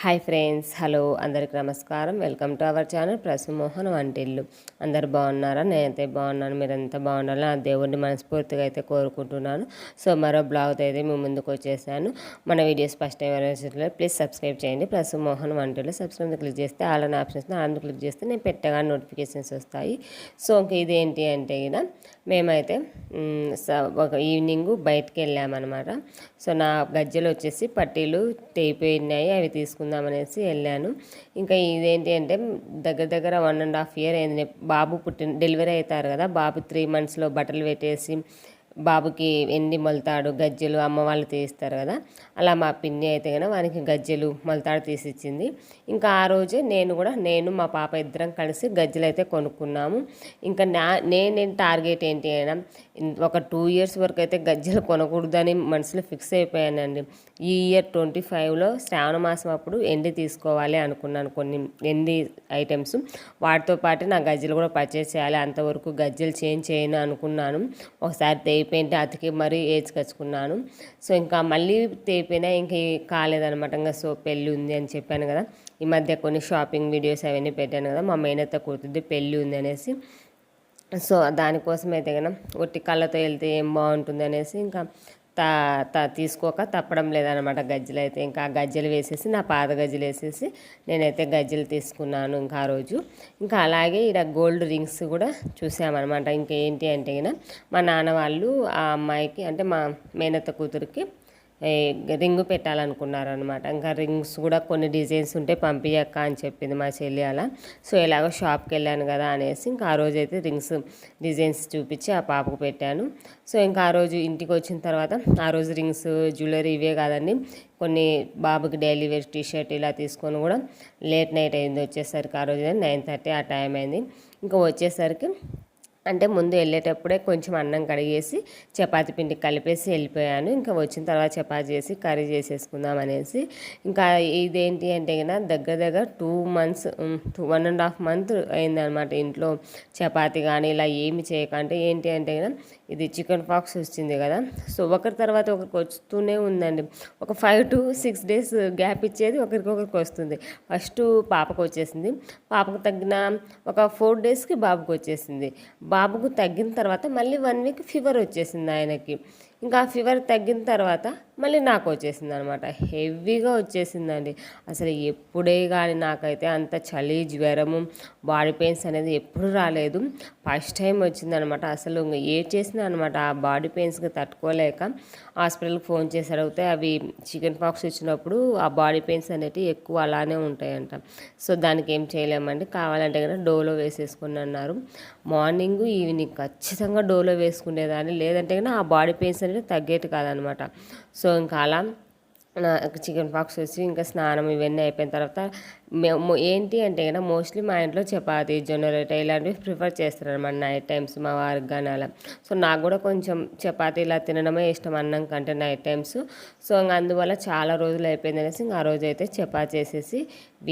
Hi friends hello అందరికి నమస్కారం. Welcome to our channel Prasumohan Vantillu. అందరు బాగున్నారా? నేనైతే బాగున్నాను మీరు ఎంత బాగుండాలని ఆ దేవుడిని మనస్ఫూర్తిగా అయితే కోరుకుంటున్నాను. సో మరో బ్లాగ్ అయితే మేము ముందుకు వచ్చేసాను. మన వీడియోస్ ఫస్ట్ టైం ఎవరైనా ప్లీజ్ సబ్స్క్రైబ్ చేయండి. ప్రసుమోహన్ వంటిల్లు సబ్స్క్రైబ్ క్లిక్ చేస్తే ఆల్ ఆప్షన్స్ ఆల్ క్లిక్ చేస్తే నేను పెట్టగా నోటిఫికేషన్స్ వస్తాయి. సో ఇంక ఇదేంటి అంటే ఇక మేమైతే ఒక ఈవినింగ్ బయటకు వెళ్ళామన్నమాట. సో నా గజ్జలు వచ్చేసి పట్టీలు తెగిపోయినాయి అవి తీసుకుని తీసుకుందామనేసి వెళ్ళాను. ఇంకా ఇదేంటి అంటే దగ్గర దగ్గర వన్ అండ్ హాఫ్ ఇయర్ అయింది. బాబు పుట్టిన డెలివరీ అవుతారు కదా బాబు త్రీ మంత్స్లో బట్టలు పెట్టేసి బాబుకి ఎండి మొలతాడు గజ్జెలు అమ్మ వాళ్ళు తీస్తారు కదా. అలా మా పిన్ని అయితే కనుక వానికి గజ్జెలు మొలతాడు తీసిచ్చింది. ఇంకా ఆ రోజే నేను కూడా నేను మా పాప ఇద్దరం కలిసి గజ్జలు అయితే కొనుక్కున్నాము. ఇంకా నా నేను టార్గెట్ ఏంటి అయినా ఒక టూ ఇయర్స్ వరకు అయితే గజ్జెలు కొనకూడదని మనసులో ఫిక్స్ అయిపోయానండి. ఈ ఇయర్ ట్వంటీ ఫైవ్లో శ్రావణ మాసం అప్పుడు ఎండి తీసుకోవాలి అనుకున్నాను కొన్ని ఎండి ఐటమ్స్. వాటితో పాటు నా గజ్జెలు కూడా పర్చేస్ చేయాలి. అంతవరకు గజ్జెలు చేంజ్ చేయను అనుకున్నాను. ఒకసారి తేపేంటి అతికి మరీ ఏచుకొచ్చుకున్నాను సో ఇంకా మళ్ళీ తేపైనా ఇంక కాలేదనమాట ఇంకా సో పెళ్ళి ఉంది అని చెప్పాను కదా. ఈ మధ్య కొన్ని షాపింగ్ వీడియోస్ అవన్నీ పెట్టాను కదా. మా మేనత్త కూతుర్ది పెళ్ళి ఉంది అనేసి. సో దానికోసం అయితే కనుక ఒట్టి కళ్ళతో వెళ్తే ఏం బాగుంటుంది అనేసి ఇంకా తా తా తీసుకోక తప్పడం లేదనమాట గజ్జలు అయితే. ఇంకా గజ్జలు వేసేసి నా పాత గజ్జలు వేసేసి నేనైతే గజ్జలు తీసుకున్నాను ఇంకా ఆ రోజు. ఇంకా అలాగే ఇక్కడ గోల్డ్ రింగ్స్ కూడా చూసామన్నమాట. ఇంకేంటి అంటే మా నాన్న వాళ్ళు ఆ అమ్మాయికి అంటే మా మేనత్త కూతురికి రింగు పెట్టాలనుకున్నారనమాట ఇంకా రింగ్స్ కూడా కొన్ని డిజైన్స్ ఉంటే పంపించక్క అని చెప్పింది మా చెల్లి అలా. సో ఎలాగో షాప్కి వెళ్ళాను కదా అనేసి ఇంకా ఆ రోజు అయితే రింగ్స్ డిజైన్స్ చూపించి ఆ పాపకు పెట్టాను. సో ఇంకా ఆ రోజు ఇంటికి వచ్చిన తర్వాత ఆ రోజు రింగ్స్ జ్యువెలరీ ఇవే కాదండి. కొన్ని బాబుకి డైలీ వేర్ టీ షర్ట్ ఇలా తీసుకొని కూడా లేట్ నైట్ అయింది. వచ్చేసరికి ఆ రోజు నైన్ థర్టీ ఆ టైం అయింది. ఇంకా వచ్చేసరికి అంటే ముందు వెళ్ళేటప్పుడే కొంచెం అన్నం కడిగేసి చపాతి పిండి కలిపేసి వెళ్ళిపోయాను. ఇంకా వచ్చిన తర్వాత చపాతి చేసి కర్రీ చేసేసుకుందాం అనేసి. ఇంకా ఇదేంటి అంటే కన్నా దగ్గర దగ్గర two months two one and half month అయిందనమాట ఇంట్లో చపాతి కానీ ఇలా ఏమి చేయకంటే ఏంటి అంటే కన్నా ఇది చికెన్ పాక్స్ వచ్చింది కదా. సో ఒకరి తర్వాత ఒకరికి వస్తూనే ఉందండి. ఒక five to six days gap ఇచ్చేది ఒకరికొకరికి వస్తుంది. ఫస్ట్ పాపకు వచ్చేసింది. పాపకు తగ్గిన ఒక ఫోర్ డేస్కి బాబుకు వచ్చేసింది. బాబుకు తగ్గిన తర్వాత మళ్ళీ వన్ వీక్ ఫీవర్ వచ్చేసింది ఆయనకి. ఇంకా ఫీవర్ తగ్గిన తర్వాత మళ్ళీ నాకు వచ్చేసింది అనమాట హెవీగా వచ్చేసిందండి. అసలు ఎప్పుడే కానీ నాకైతే అంత చలి జ్వరము బాడీ పెయిన్స్ అనేది ఎప్పుడు రాలేదు. ఫస్ట్ టైం వచ్చిందనమాట. అసలు ఇంకా ఏ చేసినా అనమాట ఆ బాడీ పెయిన్స్కి తట్టుకోలేక హాస్పిటల్కి ఫోన్ చేసి అడిగితే అవి చికెన్ పాక్స్ ఇచ్చినప్పుడు ఆ బాడీ పెయిన్స్ అనేవి ఎక్కువ అలానే ఉంటాయంట. సో దానికి ఏం చేయలేమండి. కావాలంటే కనుక డోలో వేసేసుకుని అన్నారు. మార్నింగ్ ఈవినింగ్ ఖచ్చితంగా డోలో వేసుకునేదాన్ని. లేదంటే కనుక ఆ బాడీ పెయిన్స్ సరే తగ్గేది కాదనమాట. సో ఇంకా అలా చికెన్ పాక్స్ వచ్చి ఇంకా స్నానం ఇవన్నీ అయిపోయిన తర్వాత ఏంటి అంటే కదా మోస్ట్లీ మా ఇంట్లో చపాతి జొన్న రొట్టె ఇలాంటివి ప్రిఫర్ చేస్తారు అనమాట నైట్ టైమ్స్ మా వారికి కానీ అలా. సో నాకు కూడా కొంచెం చపాతి ఇలా తినడమే ఇష్టం అన్నం కంటే నైట్ టైమ్స్. సో ఇంకా అందువల్ల చాలా రోజులు అయిపోయింది అనేసి ఇంకా ఆ రోజు అయితే చపాతి చేసేసి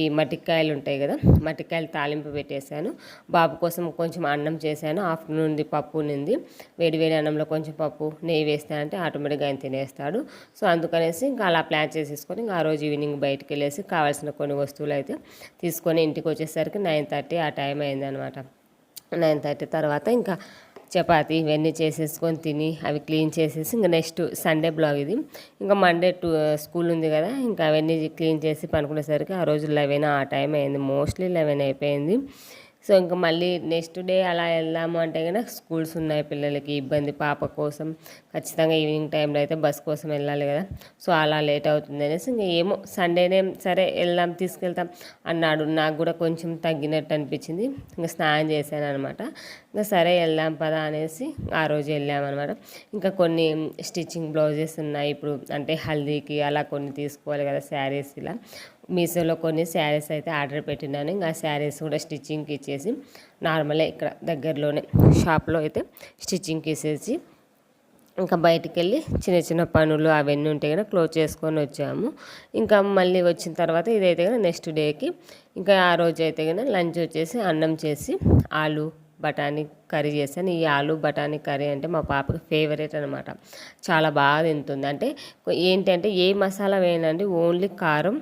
ఈ మట్టికాయలు ఉంటాయి కదా మట్టికాయలు తాలింపు పెట్టేశాను. బాబు కోసం కొంచెం అన్నం చేశాను ఆఫ్టర్నూన్ది పప్పు నింది వేడి వేడి అన్నంలో కొంచెం పప్పు నెయ్యి వేస్తానంటే ఆటోమేటిక్గా ఆయన తినేస్తాడు. సో అందుకనేసి ఇంకా అలా ప్లాన్ చేసేసుకొని ఇంకా ఆ రోజు ఈవినింగ్ బయటకు వెళ్ళేసి కావాల్సిన కొన్ని వస్తువులు అయితే తీసుకొని ఇంటికి వచ్చేసరికి నైన్ థర్టీ ఆ టైం అయిందనమాట నైన్ థర్టీ తర్వాత ఇంకా చపాతి ఇవన్నీ చేసేసుకొని తిని అవి క్లీన్ చేసేసి ఇంకా నెక్స్ట్ సండే బ్లాగ్ ఇది. ఇంకా మండే టూ స్కూల్ ఉంది కదా ఇంకా అవన్నీ క్లీన్ చేసి పనుకునేసరికి ఆ రోజు లెవెన్ ఆ టైం అయింది. మోస్ట్లీ లెవెన్ అయిపోయింది. సో ఇంకా మళ్ళీ నెక్స్ట్ డే అలా వెళ్దాము అంటే కనుక స్కూల్స్ ఉన్నాయి పిల్లలకి ఇబ్బంది పాప కోసం. ఖచ్చితంగా ఈవినింగ్ టైంలో అయితే బస్ కోసం వెళ్ళాలి కదా. సో అలా లేట్ అవుతుంది అనేసి ఇంకా ఏమో సండేనే సరే వెళ్దాం తీసుకెళ్తాం అన్నాడు. నాకు కూడా కొంచెం తగ్గినట్టు అనిపించింది. ఇంకా స్నానం చేశాను అనమాట ఇంకా సరే వెళ్దాం పదా అనేసి ఆ రోజు వెళ్ళామన్నమాట ఇంకా కొన్ని స్టిచ్చింగ్ బ్లౌజెస్ ఉన్నాయి. ఇప్పుడు అంటే హల్దీకి అలా కొన్ని తీసుకోవాలి కదా శారీస్ ఇలా. మీషోలో కొన్ని శారీస్ అయితే ఆర్డర్ పెట్టినాను. ఇంకా శారీస్ కూడా స్టిచ్చింగ్కి ఇచ్చేసి నార్మలే ఇక్కడ దగ్గరలోనే షాప్లో అయితే స్టిచ్చింగ్కి ఇచ్చేసి ఇంకా బయటికి వెళ్ళి చిన్న చిన్న పనులు అవన్నీ ఉంటే కదా క్లోజ్ చేసుకొని వచ్చాము. ఇంకా మళ్ళీ వచ్చిన తర్వాత ఇదైతే కదా నెక్స్ట్ డేకి. ఇంకా ఆ రోజు అయితే కదా లంచ్ వచ్చేసి అన్నం చేసి ఆలు బఠానీ కర్రీ చేశాను. ఈ ఆలు బఠానీ కర్రీ అంటే మా పాపకి ఫేవరెట్ అనమాట చాలా బాగా తింటుంది. అంటే ఏంటంటే ఏ మసాలా వేయనండి ఓన్లీ కారం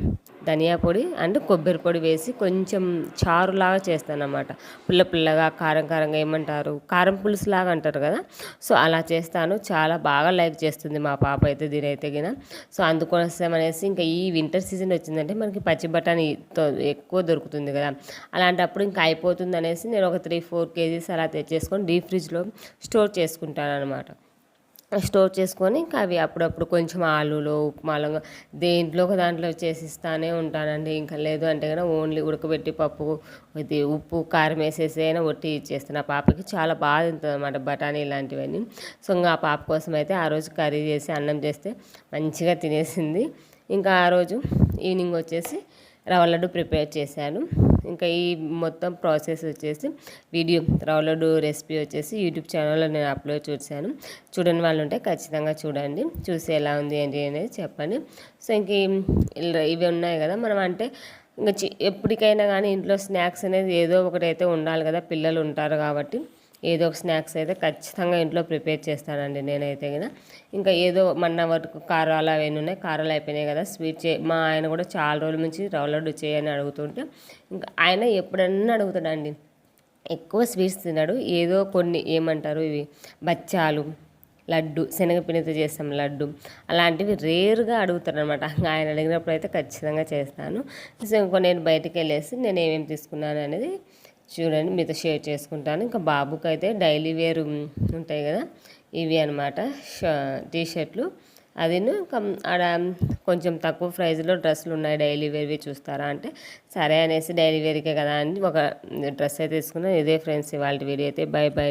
ధనియా పొడి అండ్ కొబ్బరి పొడి వేసి కొంచెం చారులాగా చేస్తాను అనమాట పుల్ల పుల్లగా కారం కారంగా ఏమంటారు? కారం పులుసు లాగా అంటారు కదా? సో అలా చేస్తాను. చాలా బాగా లైక్ చేస్తుంది మా పాప అయితే దీని అయితే గిన. సో అందుకోసం అనేసి ఇంకా ఈ వింటర్ సీజన్ వచ్చిందంటే మనకి పచ్చి బఠానీ ఎక్కువ దొరుకుతుంది కదా. అలాంటప్పుడు ఇంకా అయిపోతుంది అనేసి నేను ఒక త్రీ ఫోర్ కేజీస్ అలా తెచ్చేసుకొని డీప్ ఫ్రిడ్జ్లో స్టోర్ చేసుకుంటాను అనమాట స్టోర్ చేసుకొని ఇంకా అవి అప్పుడప్పుడు కొంచెం ఆలులో ఉప్మాలో దేంట్లో ఒక దాంట్లో చేసిస్తానే ఉంటానండి. ఇంకా లేదు అంటే కనుక ఓన్లీ ఉడకబెట్టి పప్పు ఇది ఉప్పు కారం వేసేసి అయినా ఒట్టి ఇచ్చేస్తాను ఆ పాపకి చాలా బాధ ఉంటుంది అనమాట బఠానీ ఇలాంటివన్నీ. సో ఇంకా ఆ పాప కోసం అయితే ఆ రోజు కర్రీ చేసి అన్నం చేస్తే మంచిగా తినేసింది. ఇంకా ఆ రోజు ఈవినింగ్ వచ్చేసి రవ్వ లడ్డు ప్రిపేర్ చేశాను. ఇంకా ఈ మొత్తం ప్రాసెస్ వచ్చేసి వీడియో రౌలడు రెసిపీ వచ్చేసి యూట్యూబ్ ఛానల్లో నేను అప్లోడ్ చూసాను చూడని వాళ్ళు ఉంటే ఖచ్చితంగా చూడండి. చూసి ఎలా ఉంది ఏంటి అనేది చెప్పండి. సో ఇంక ఇవి ఉన్నాయి కదా. మనం అంటే ఇంకా ఎప్పటికైనా కానీ ఇంట్లో స్నాక్స్ అనేది ఏదో ఒకటి అయితే ఉండాలి కదా. పిల్లలు ఉంటారు కాబట్టి. ఏదో ఒక స్నాక్స్ అయితే ఖచ్చితంగా ఇంట్లో ప్రిపేర్ చేస్తానండి నేనైతే కదా ఇంకా ఏదో మన వరకు కారాలు అవన్నీ ఉన్నాయి కారాలు అయిపోయినాయి కదా స్వీట్ చే మా ఆయన కూడా చాలా రోజుల నుంచి రవ్వ లడ్డు చేయని అడుగుతుంటే ఇంకా ఆయన ఎప్పుడన్నా అడుగుతాడండి ఎక్కువ స్వీట్స్ తిన్నాడు ఏదో కొన్ని ఏమంటారు ఇవి బచ్చాలు లడ్డు శనగపిండితో చేస్తాం లడ్డు అలాంటివి రేరుగా అడుగుతారు అనమాట ఆయన అడిగినప్పుడు అయితే ఖచ్చితంగా చేస్తాను. సో ఇంకో నేను బయటికి వెళ్ళేసి నేను ఏమేమి తీసుకున్నాను అనేది చూడండి మీతో షేర్ చేసుకుంటాను. ఇంకా బాబుకి అయితే డైలీ వేర్ ఉంటాయి కదా ఇవి అనమాట టీ షర్ట్లు అదిను ఆడ కొంచెం తక్కువ ప్రైజ్లో డ్రెస్సులు ఉన్నాయి డైలీ వేర్వి చూస్తారా అంటే సరే అనేసి డైలీ వేర్కే కదా అని ఒక డ్రెస్ అయితే తీసుకున్నాను ఇదే ఫ్రెండ్స్ ఇవాళ వీడియో అయితే. By by